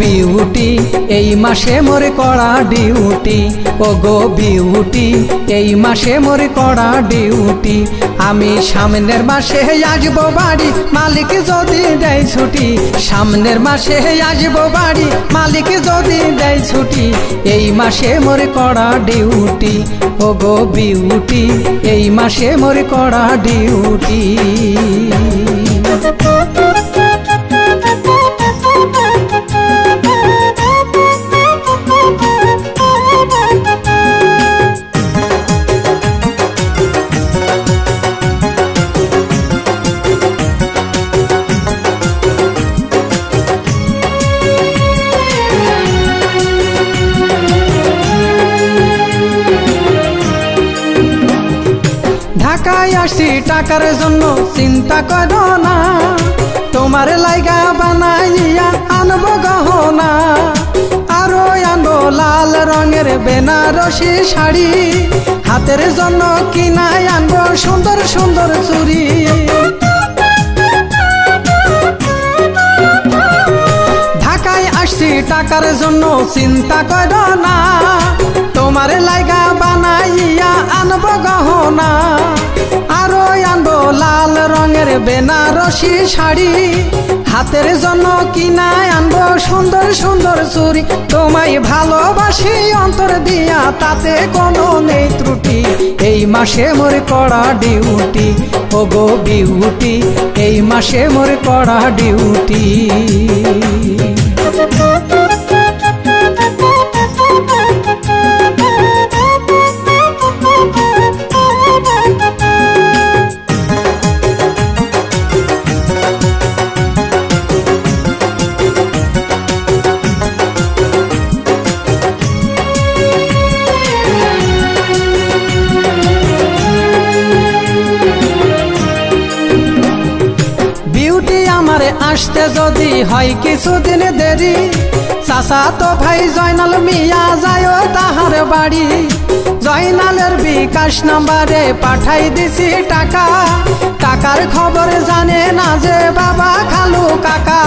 Beauty, এই মাসে মোরে করা ডিউটি। ও গো বিউটি, এই মাসে মোরে করা ডিউটি। আমি সামনের মাসে আসব বাড়ি, মালিক যদি দেয় ছুটি। সামনের মাসে আসব বাড়ি, মালিক যদি দেয় ছুটি। এই মাসে মোরে করা ডিউটি, ও গো বিউটি, এই মাসে মোরে করা ডিউটি। ঢাকায় আসি টাকার জন্য চিন্তা করো না। তোমার লাইগা বানাইয়া আনব গহনা। আরও আনব লাল রঙের বেনারসি শাড়ি। হাতের জন্য কিনাই আনব সুন্দর সুন্দর চুড়ি। ঢাকায় আসছি, টাকার জন্য চিন্তা করো না। তোমার লাইগা বানাইয়া আনব গহনা। বেনারসি শাড়ি। হাতের জন্য কিনায় আনব সুন্দর সুন্দর চুরি তোমায় ভালোবাসি, অন্তর দিয়া তাতে কোনো নেই ত্রুটি। এই মাসে মোর কড়া ডিউটি ও গো বিউটি। এই মাসে মোর কড়া ডিউটি। আসতে যদি হয় কিছুদিন দেরি চাষা তো ভাই জয়নাল মিয়া যায় তাহার বাড়ি। জয়নালের বিকাশ নাম্বারে পাঠাই দিছি টাকা, টাকার খবর জানে না যে বাবা খালু কাকা।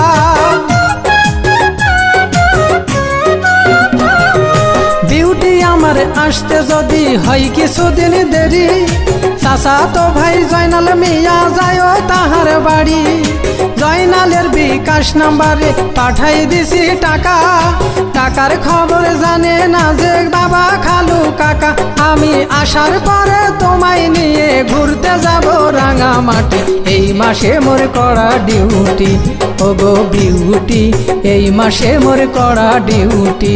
আসতে যদি হয় কিছুদিন দেরি চাচা তো ভাই জয়নাল মিয়া যায় তাহার বাড়ি। জয়নালের বিকাশ নাম্বারে পাঠাই দিছি টাকা। টাকার খবর জানে না যে বাবা খালু কাকা। আমি আসার পরে তোমায় নিয়ে ঘুরতে যাব রাঙা মাটি এই মাসে মোর করা ডিউটি। ও গো বিউটি, এই মাসে মোর করা ডিউটি।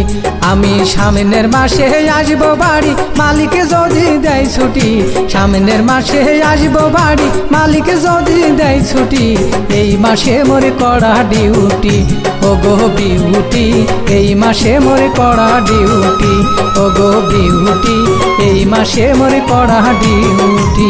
আমি সামনের মাসে আসব বাড়ি, মালিক যদি দেয় ছুটি। সামনের মাসে আসব বাড়ি, মালিক যদি দেয় ছুটি। এই মাসে মোর করা ডিউটি ও গো বিউটি, এই মাসে মোর করা ডিউটি ও গো বিউটি, এই মাসে মোর করা ডিউটি।